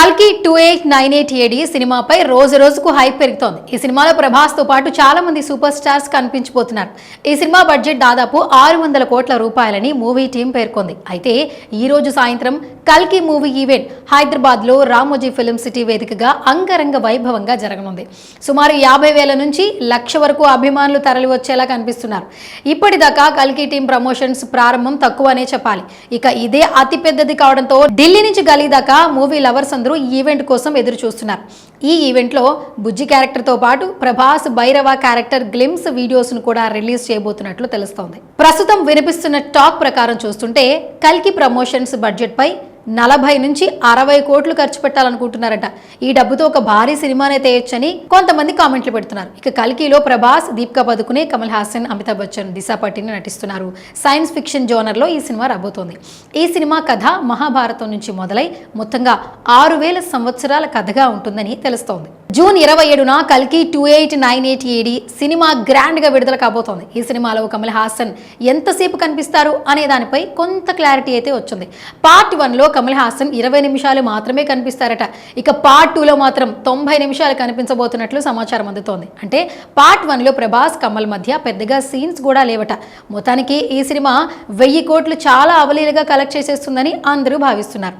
కల్కి two eight nine eight A D సినిమాపై రోజు రోజుకు హైప్ పెరుగుతోంది. ఈ సినిమాలో ప్రభాస్తో పాటు చాలా మంది సూపర్ స్టార్స్ కనిపించబోతున్నారు. ఈ సినిమా బడ్జెట్ దాదాపు ఆరు వందల కోట్ల రూపాయలని మూవీ టీం పేర్కొంది. అయితే ఈ రోజు సాయంత్రం కల్కి మూవీ ఈవెంట్ హైదరాబాద్లో రామోజీ ఫిలిం సిటీ వేదికగా అంగరంగ వైభవంగా జరగనుంది. సుమారు యాభై వేల నుంచి లక్ష వరకు అభిమానులు తరలి వచ్చేలా కనిపిస్తున్నారు. ఇప్పటిదాకా కల్కి టీం ప్రమోషన్స్ ప్రారంభం తక్కువనే చెప్పాలి. ఇక ఇదే అతి పెద్దది కావడంతో ఢిల్లీ నుంచి గలీ దాకా మూవీ లవర్స్ అందరూ ఈ ఈవెంట్ కోసం ఎదురు చూస్తున్నారు. ఈ ఈవెంట్లో బుజ్జి క్యారెక్టర్తో పాటు ప్రభాస్ భైరవ క్యారెక్టర్ గ్లిమ్స్ వీడియోస్ను కూడా రిలీజ్ చేయబోతున్నట్లు తెలుస్తోంది. ప్రస్తుతం వినిపిస్తున్న టాక్ ప్రకారం చూస్తుంటే కల్కి ప్రమోషన్స్ బడ్జెట్పై నలభై నుంచి అరవై కోట్లు ఖర్చు పెట్టాలనుకుంటున్నారట. ఈ డబ్బుతో ఒక భారీ సినిమానే తేయొచ్చని కొంతమంది కామెంట్లు పెడుతున్నారు. ఇక కల్కిలో ప్రభాస్ దీపికా పదుకునే కమల్ హాసన్ అమితాబ్ బచ్చన్ దిశా పట్టిని నటిస్తున్నారు. సైన్స్ ఫిక్షన్ జోనర్లో ఈ సినిమా రాబోతోంది. ఈ సినిమా కథ మహాభారతం నుంచి మొదలై మొత్తంగా ఆరు వేల సంవత్సరాల కథగా ఉంటుందని తెలుస్తోంది. జూన్ ఇరవై ఏడున కల్కి two eight nine eight AD cinema గ్రాండ్గా విడుదల కాబోతోంది. ఈ సినిమాలో కమల్ హాసన్ ఎంతసేపు కనిపిస్తారు అనే దానిపై కొంత క్లారిటీ అయితే వచ్చింది. పార్ట్ వన్లో కమల్ హాసన్ ఇరవై నిమిషాలు మాత్రమే కనిపిస్తారట. ఇక పార్ట్ టూలో మాత్రం తొంభై నిమిషాలు కనిపించబోతున్నట్లు సమాచారం అందుతోంది. అంటే పార్ట్ వన్లో ప్రభాస్ కమల్ మధ్య పెద్దగా సీన్స్ కూడా లేవట. మొత్తానికి ఈ సినిమా వెయ్యి కోట్లు చాలా అవలీలుగా కలెక్ట్ చేసేస్తుందని అందరూ భావిస్తున్నారు.